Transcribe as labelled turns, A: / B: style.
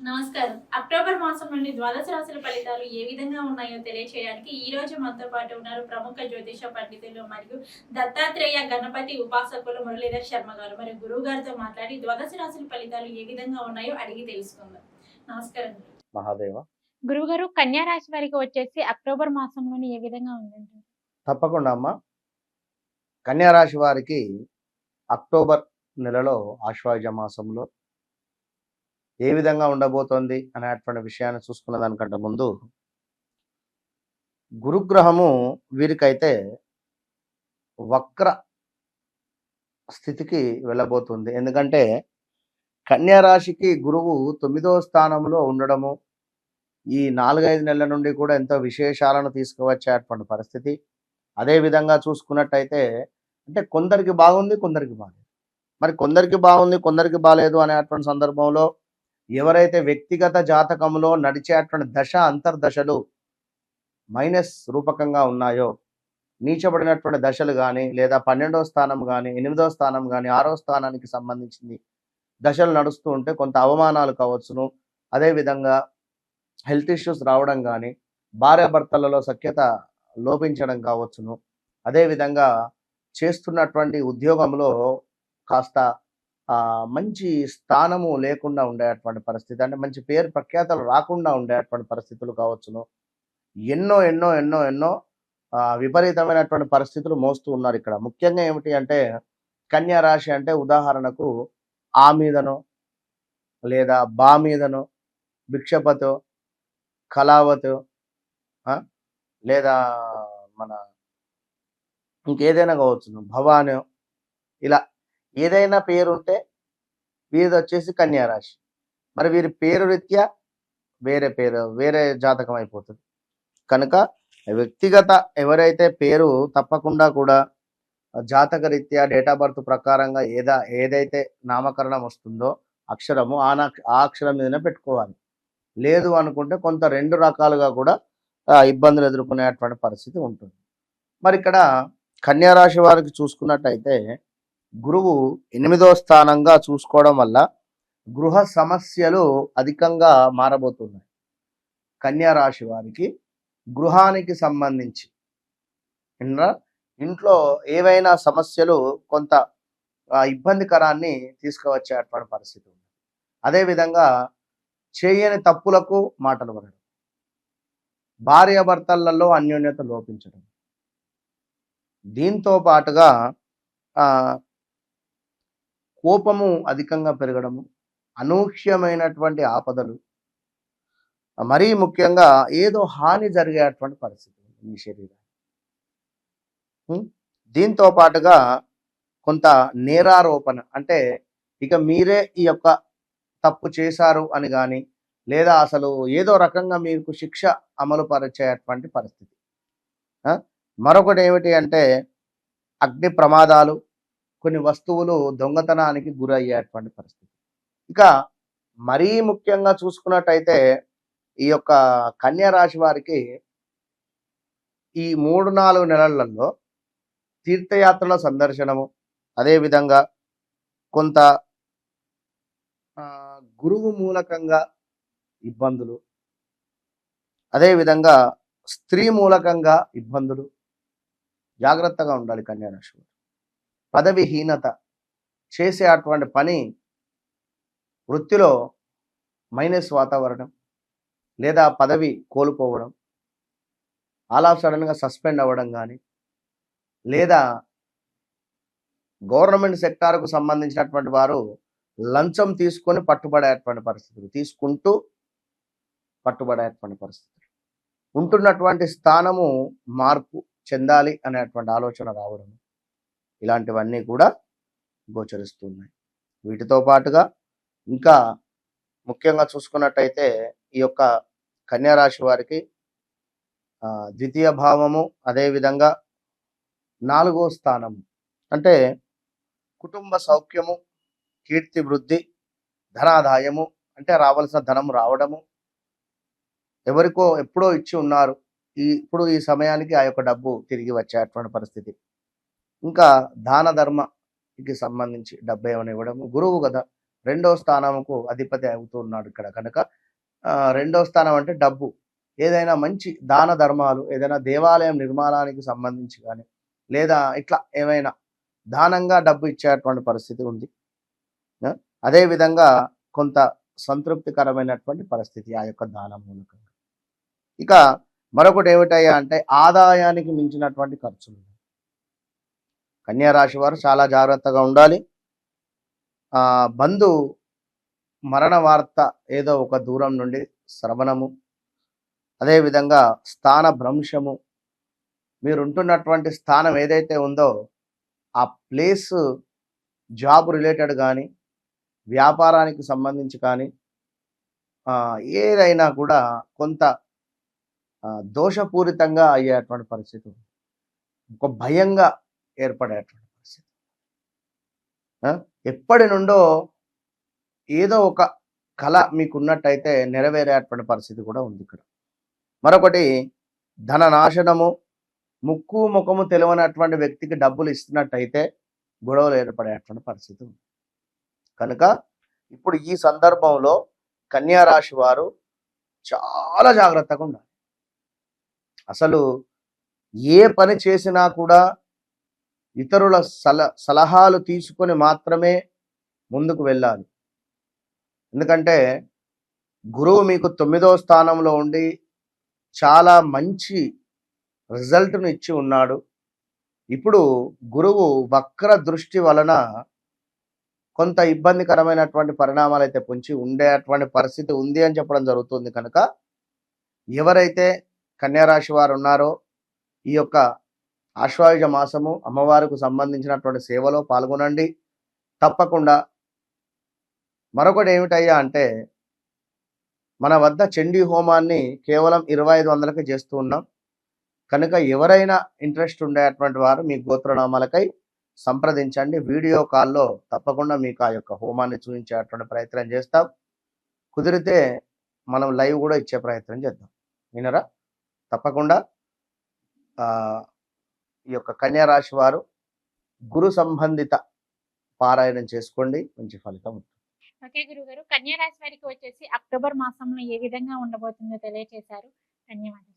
A: నమస్కారం. అక్టోబర్ మాసం నుండి ద్వాదశ రాశుల ఫలితాలు ఏ విధంగా ఉన్నాయో తెలియచేయడానికి ఈ రోజు మనతో పాటు ఉన్నారు ప్రముఖ జ్యోతిష పండితులు మరియు దత్తాత్రేయ గణపతి ఉపాసకులు మురళీధర్ శర్మ గారు. మరియు గురువు గారితో మాట్లాడి ద్వాదశ రాశుల ఫలితాలు ఏ విధంగా ఉన్నాయో అడిగి తెలుసుకుందాం. నమస్కారం గురువు.
B: మహాదేవ.
C: గురువుగారు కన్యా రాశి వారికి వచ్చేసి అక్టోబర్ మాసంలోని ఏ విధంగా ఉందండి
B: తప్పకుండా అమ్మ. కన్యారాశి వారికి అక్టోబర్ నెలలో ఆశ్వాయుజ మాసంలో ఏ విధంగా ఉండబోతోంది అనేటువంటి విషయాన్ని చూసుకున్న దానికంటే ముందు గురుగ్రహము వీరికైతే వక్ర స్థితికి వెళ్ళబోతుంది. ఎందుకంటే కన్యారాశికి గురువు తొమ్మిదో స్థానంలో ఉండడము ఈ నాలుగైదు నెలల నుండి కూడా ఎంతో విశేషాలను తీసుకువచ్చేటువంటి పరిస్థితి. అదే విధంగా చూసుకున్నట్టయితే అంటే కొందరికి బాగుంది కొందరికి బాగాలేదు మరి కొందరికి బాగుంది కొందరికి బాగాలేదు అనేటువంటి సందర్భంలో ఎవరైతే వ్యక్తిగత జాతకంలో నడిచేటువంటి దశ అంతర్దశలు మైనస్ రూపకంగా ఉన్నాయో నీచబడినటువంటి దశలు కానీ లేదా పన్నెండో స్థానం కానీ ఎనిమిదో స్థానం కానీ ఆరో స్థానానికి సంబంధించింది దశలు నడుస్తూ ఉంటే కొంత అవమానాలు కావచ్చును. అదేవిధంగా హెల్త్ ఇష్యూస్ రావడం కానీ భార్యాభర్తలలో సఖ్యత లోపించడం కావచ్చును. అదేవిధంగా చేస్తున్నటువంటి ఉద్యోగంలో కాస్త మంచి స్థానము లేకుండా ఉండేటువంటి పరిస్థితి. అంటే మంచి పేరు ప్రఖ్యాతలు రాకుండా ఉండేటువంటి పరిస్థితులు కావచ్చును. ఎన్నో ఎన్నో ఎన్నో ఎన్నో విపరీతమైనటువంటి పరిస్థితులు మోస్తూ ఉన్నారు ఇక్కడ. ముఖ్యంగా ఏమిటి అంటే కన్యా రాశి అంటే ఉదాహరణకు ఆ మీదనో లేదా బా మీదనో భిక్షపతో కళావతో లేదా మన ఇంకేదైనా కావచ్చు భవానో ఇలా ఏదైనా పేరు ఉంటే వీరిది వచ్చేసి కన్యారాశి. మరి వీరి పేరు రీత్యా వేరే పేరు వేరే జాతకం అయిపోతుంది. కనుక వ్యక్తిగత ఎవరైతే పేరు తప్పకుండా కూడా జాతక రీత్యా డేట్ ఆఫ్ బర్త్ ప్రకారంగా ఏదా ఏదైతే నామకరణం వస్తుందో అక్షరము ఆ ఆ అక్షరం మీదనే పెట్టుకోవాలి. లేదు అనుకుంటే కొంత రెండు రకాలుగా కూడా ఇబ్బందులు ఎదుర్కొనేటువంటి పరిస్థితి ఉంటుంది. మరి ఇక్కడ కన్యారాశి వారికి చూసుకున్నట్టయితే గురువు ఎనిమిదో స్థానంగా చూసుకోవడం వల్ల గృహ సమస్యలు అధికంగా మారబోతున్నాయి. కన్యా రాశి వారికి గృహానికి సంబంధించి. ఇంట్లో ఏవైనా సమస్యలు కొంత ఇబ్బందికరాన్ని తీసుకువచ్చేటువంటి పరిస్థితి ఉంది. అదేవిధంగా చేయని తప్పులకు మాటలు పడడం. భార్యాభర్తలలో అన్యోన్యత లోపించడం. దీంతో పాటుగా కోపము అధికంగా పెరగడము అనూహ్యమైనటువంటి ఆపదలు మరీ ముఖ్యంగా ఏదో హాని జరిగేటువంటి పరిస్థితి మీ శరీరం దీంతో పాటుగా కొంత నేరారోపణ అంటే ఇక మీరే ఈ యొక్క తప్పు చేశారు అని కానీ లేదా అసలు ఏదో రకంగా మీకు శిక్ష అమలు పరిచేటువంటి పరిస్థితి. మరొకటి ఏమిటి అంటే అగ్ని ప్రమాదాలు కొన్ని వస్తువులు దొంగతనానికి గురయ్యేటువంటి పరిస్థితి. ఇక మరీ ముఖ్యంగా చూసుకున్నట్టయితే ఈ యొక్క కన్యా రాశి వారికి ఈ మూడు నాలుగు నెలలలో తీర్థయాత్రల సందర్శనము అదేవిధంగా కొంత గురువు మూలకంగా ఇబ్బందులు అదేవిధంగా స్త్రీ మూలకంగా ఇబ్బందులు. జాగ్రత్తగా ఉండాలి కన్యా రాశి వారు. పదవిహీనత చేసే అటువంటి పని వృత్తిలో మైనస్ వాతావరణం లేదా పదవి కోల్పోవడం ఆల్ ఆఫ్ సడన్గా సస్పెండ్ అవ్వడం కానీ లేదా గవర్నమెంట్ సెక్టార్కు సంబంధించినటువంటి వారు లంచం తీసుకొని పట్టుబడేటువంటి పరిస్థితులు తీసుకుంటూ పట్టుబడేటువంటి పరిస్థితులు. ఉంటున్నటువంటి స్థానము మార్పు చెందాలి అనేటువంటి ఆలోచన రావడం ఇలాంటివన్నీ కూడా గోచరిస్తున్నాయి. వీటితో పాటుగా ఇంకా ముఖ్యంగా చూసుకున్నట్టయితే ఈ యొక్క కన్యా రాశి వారికి ద్వితీయ భావము అదేవిధంగా నాలుగో స్థానము. అంటే కుటుంబ సౌఖ్యము కీర్తి వృద్ధి ధనాదాయము అంటే రావాల్సిన ధనం రావడము. ఎవరికో ఎప్పుడో ఇచ్చి ఉన్నారు. ఈ ఇప్పుడు ఈ సమయానికి ఆ యొక్క డబ్బు తిరిగి వచ్చేటువంటి పరిస్థితి. ఇంకా దాన ధర్మకి సంబంధించి డబ్బు ఏమైనా ఇవ్వడం గురువు కదా రెండో స్థానంకు అధిపతి అవుతూ ఉన్నాడు ఇక్కడ కనుక. రెండో స్థానం అంటే డబ్బు. ఏదైనా మంచి దాన ధర్మాలు ఏదైనా దేవాలయం నిర్మాణానికి సంబంధించి కానీ లేదా ఇట్లా ఏమైనా దానంగా డబ్బు ఇచ్చేటువంటి పరిస్థితి ఉంది. అదేవిధంగా అదే విధంగా కొంత సంతృప్తికరమైనటువంటి పరిస్థితి ఆ యొక్క దానం మూలకంగా. ఇక మరొకటి ఏమిటయ్యా అంటే ఆదాయానికి మించినటువంటి ఖర్చులు. కన్యా రాశి వారు చాలా జాగ్రత్తగా ఉండాలి. బంధు మరణ వార్త ఏదో ఒక దూరం నుండి శ్రవణము అదేవిధంగా స్థాన భ్రంశము. మీరు ఉంటున్నటువంటి స్థానం ఏదైతే ఉందో ఆ ప్లేస్ జాబ్ రిలేటెడ్ కానీ వ్యాపారానికి సంబంధించి కానీ ఏదైనా కూడా కొంత దోషపూరితంగా అయ్యేటువంటి పరిస్థితి ఒక భయంగా ఏర్పడేటువంటి పరిస్థితి. ఆ, ఎప్పటి నుండో ఏదో ఒక కళ మీకు ఉన్నట్టయితే నెరవేరేటువంటి పరిస్థితి కూడా ఉంది ఇక్కడ. మరొకటి ధన నాశనము ముక్కు ముఖము తెలియనటువంటి వ్యక్తికి డబ్బులు ఇస్తున్నట్టయితే గొడవలు ఏర్పడేటువంటి పరిస్థితి ఉంది. కనుక ఇప్పుడు ఈ సందర్భంలో కన్యా రాశి వారు చాలా జాగ్రత్తగా ఉండాలి. అసలు ఏ పని చేసినా కూడా ఇతరుల సల సలహాలు తీసుకొని మాత్రమే ముందుకు వెళ్ళాలి. ఎందుకంటే గురువు మీకు తొమ్మిదో స్థానంలో ఉండి చాలా మంచి రిజల్ట్ను ఇచ్చి ఉన్నాడు. ఇప్పుడు గురువు వక్ర దృష్టి వలన కొంత ఇబ్బందికరమైనటువంటి పరిణామాలు అయితే పొంచి ఉండేటువంటి పరిస్థితి ఉంది అని చెప్పడం జరుగుతుంది కనుక ఎవరైతే కన్యారాశి వారు ఉన్నారో ఈ యొక్క ఆశ్వాయుజ మాసము అమ్మవారికి సంబంధించినటువంటి సేవలో పాల్గొనండి. తప్పకుండా మరొకటి ఏమిటయ్యా అంటే మన వద్ద చండీ హోమాన్ని కేవలం ఇరవై ఐదు వందలకి చేస్తూ ఉన్నాం. కనుక ఎవరైనా ఇంట్రెస్ట్ ఉండేటువంటి వారు మీ గోత్రనామాలకై సంప్రదించండి. వీడియో కాల్లో తప్పకుండా మీకు ఆ యొక్క హోమాన్ని చూపించేటువంటి ప్రయత్నం చేస్తాం. కుదిరితే మనం లైవ్ కూడా ఇచ్చే ప్రయత్నం చేద్దాం. వినరా? తప్పకుండా ఈ యొక్క కన్యా రాశి వారు గురు సంబంధిత పారాయణం చేసుకోండి. మంచి ఫలితం ఉంటుంది.
C: ఓకే గురుగారు. కన్యా రాశి వారికి వచ్చేసి అక్టోబర్ మాసంలో ఏ విధంగా ఉండబోతుందో తెలియజేశారు ధన్యవాదాలు.